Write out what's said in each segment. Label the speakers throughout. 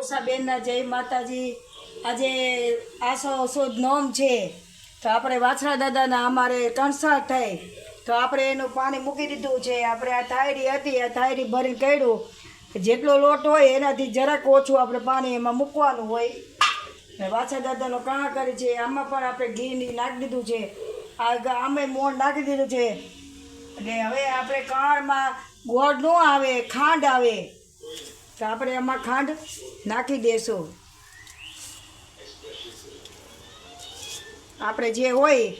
Speaker 1: ઉષાબેનના જય માતાજી. આજે આસો સુદ નોમ છે. તો આપણે વાછરા દાદાના અમારે કણસાટ થાય તો આપણે એનું પાણી મૂકી દીધું છે. આપણે આ થાયરી હતી, આ થાયરી ભરીને કાઢ્યું. જેટલો લોટ હોય એનાથી જરાક ઓછું આપણે પાણી એમાં મૂકવાનું હોય. વાછા દાદાનો કાણા કરી છે. આમાં પણ આપણે ઘી નાખી દીધું છે. આ આમે મોણ નાખી દીધું છે. અને હવે આપણે કાળમાં ગોળ ન આવે, ખાંડ આવે. તો આપણે એમાં ખાંડ નાખી દેશું. આપણે જે હોય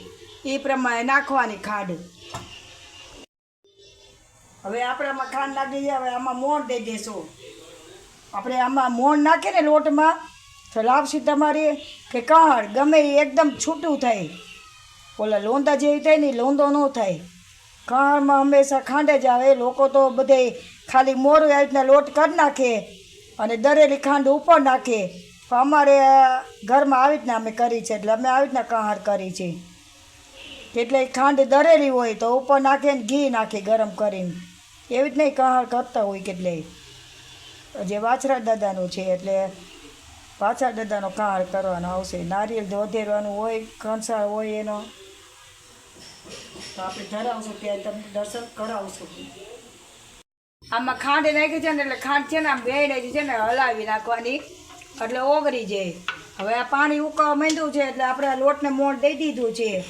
Speaker 1: એ પ્રમાણે નાખવાની ખાંડ. હવે આપણે આમાં ખાંડ નાખી દઈએ, હવે આમાં મોણ દઈ દેશું. આપણે આમાં મોણ નાખીએ ને લોટમાં, તો લાવશે તમારી કે કાળ ગમે એ એકદમ છૂટું થાય. ઓલા લોંદા જેવી થાય ને લોંદો ન થાય. કાળમાં હંમેશા ખાંડ જ આવે. લોકો તો બધે ખાલી મોરું આવી રીતના લોટ કરી નાખે અને દરેલી ખાંડ ઉપર નાખે. અમારે ઘરમાં આવી રીતના અમે કરી છે, એટલે અમે આવી રીતના કહાર કરી છે. એટલે ખાંડ દરેલી હોય તો ઉપર નાખે ને ઘી નાખે ગરમ કરીને. એવી જ નહીં કહાર કરતા હોય કેટલે. જે વાછરા દાદાનું છે, એટલે પાછા દાદાનો કહાર કરવાનો આવશે. નારિયેળ વધેરવાનું હોય કંસાળ હોય એનો. તો આપણે ધરાવશું ત્યાં તમને દર્શન કરાવશું. આમાં ખાંડ નાખી છે ને એટલે ખાંડ છે ને આમ બે નાખી છે ને હલાવી નાખવાની. એટલે ઓગળી જાય. હવે આ પાણી ઉકળવા માંડ્યું છે એટલે આપણે લોટને મોણ દઈ દીધું છે.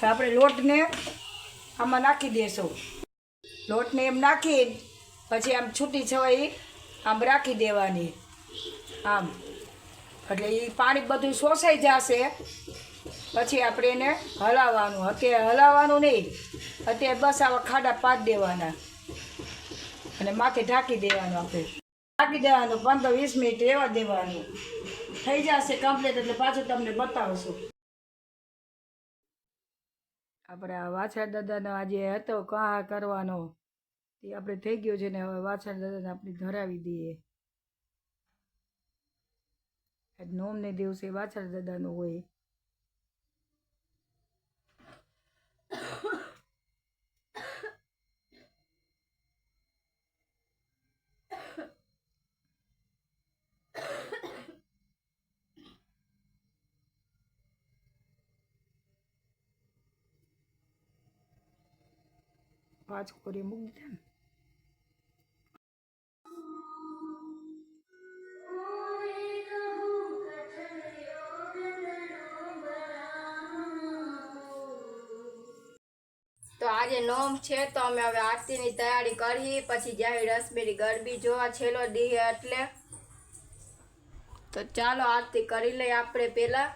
Speaker 1: તો આપણે લોટને આમાં નાખી દેશું. લોટને એમ નાખી પછી આમ છૂટી છવાઈ આમ રાખી દેવાની. આમ. એટલે એ પાણી બધું શોષાઈ જશે. પછી આપણે એને હલાવવાનું. અત્યારે હલાવવાનું નહીં. અત્યારે બસ આવા ખાડા પાડી દેવાના. અને માથે ઢાંકી દેવાનું આપણે. ઢાંકી દેવાનું પંદર વીસ મિનિટ રહેવા દેવાનું. થઈ જશે કમ્પ્લીટ એટલે પાછું તમને બતાવશું. આપણે વાછા દાદાનો આજે હતો, કહા કરવાનો? એ આપણે થઈ ગયો છે ને, હવે વાછા દાદાને આપણે ધરાવી દઈએ. નોમને દિવસે વાછા દાદાનું હોય. પાંચ કોરી મૂકી દે ને
Speaker 2: તો આજે નોમ છે તો અમે હવે આરતીની તૈયારી કરી પછી જાય રસબેરી ગરબી જોવા છેલ્લો દી એટલે. તો ચાલો આરતી કરી લઈએ આપણે પેલા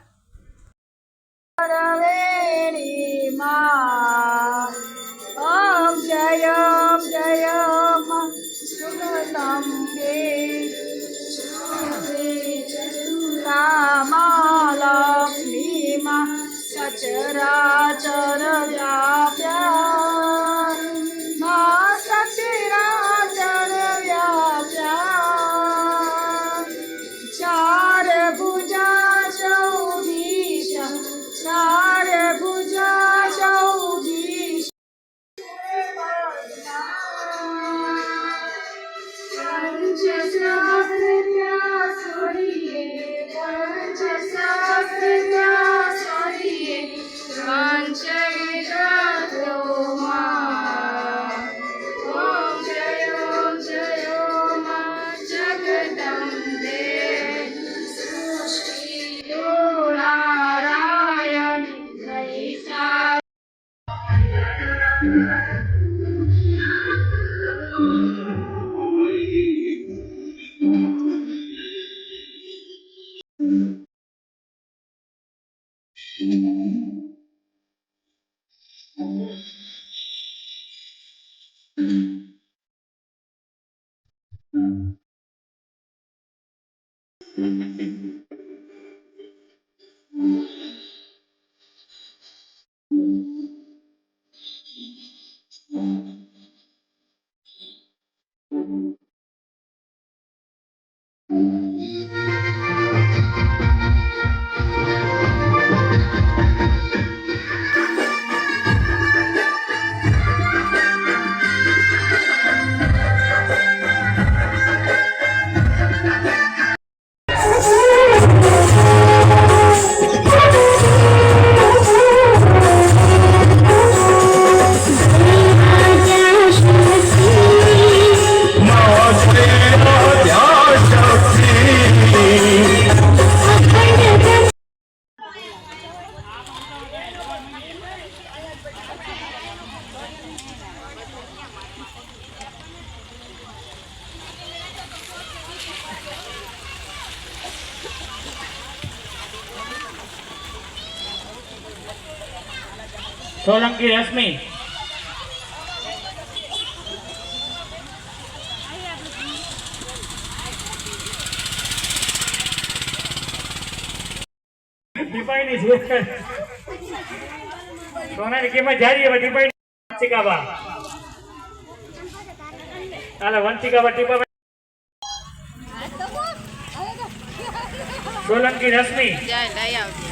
Speaker 1: ॐ जय जय सुगतम्बे रामा लक्ष्मीमा सचराचरया 谢谢 Mm-hmm.
Speaker 3: સોલંકી રશ્મિ. સોનાની કિંમત જારી હવે ટીપાઈ વંશિકાબા. હાલો, વંશિકાબા ટીપા સોલંકી રશ્મિ.
Speaker 2: જય, લઈ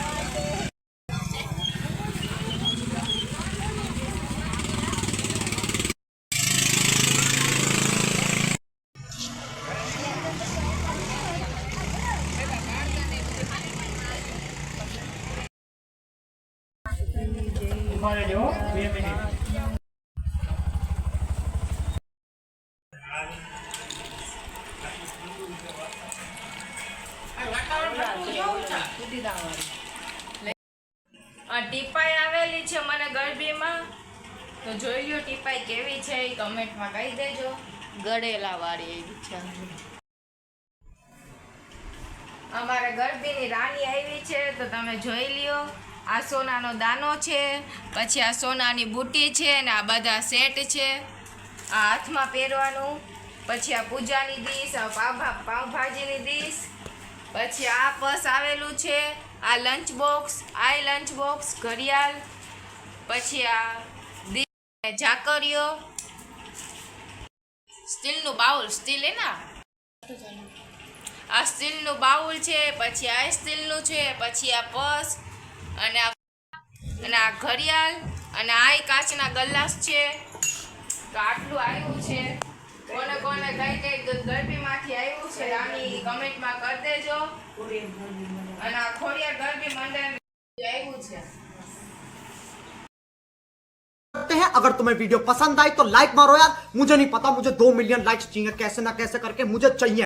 Speaker 3: ઊભા રહેજો બે મિનિટ.
Speaker 2: ટીપાઈ આવેલી છે મને ગરબીમાં. તો જોઈ લો ટીપાઈ કેવી છે એ કમેન્ટમાં કહી દેજો. ગળેલા વાળી એવી છે. અમારે ગરબીની રાણી આવી છે તો તમે જોઈ લ્યો. આ સોનાનો દાનો છે, પછી આ સોનાની બુટ્ટી છે ને આ બધા સેટ છે. આ હાથમાં પહેરવાનું, પછી આ પૂજાની ડીશ, આ પાભા પાવભાજીની ડીશ, પછી આ પર્સ આવેલું છે, આ લંચ બોક્સ આ લંચ બોક્સ ઘડિયાળ, પછી આ ઝાકરીઓ. સ્ટીલનું બાઉલ, સ્ટીલ એ ના આ સ્ટીલનું બાઉલ છે, પછી આ સ્ટીલનું છે, પછી આ પર્સ અને આ અને આ ઘડિયાળ અને આ કાચના ગલાસ છે તો આટલું આવ્યું છે કોને કોને કઈ કઈ ગ- ગરબીમાંથી આવ્યું છે રાની કમેન્ટમાં કરી દેજો અને આ ખોડિયાર ગરબી મંડળ આવ્યું છે
Speaker 4: करते हैं अगर तुम्हें वीडियो पसंद आई तो लाइक मारो यार मुझे नहीं पता मुझे दो मिलियन लाइक्स चाहिए कैसे ना कैसे करके मुझे चाहिए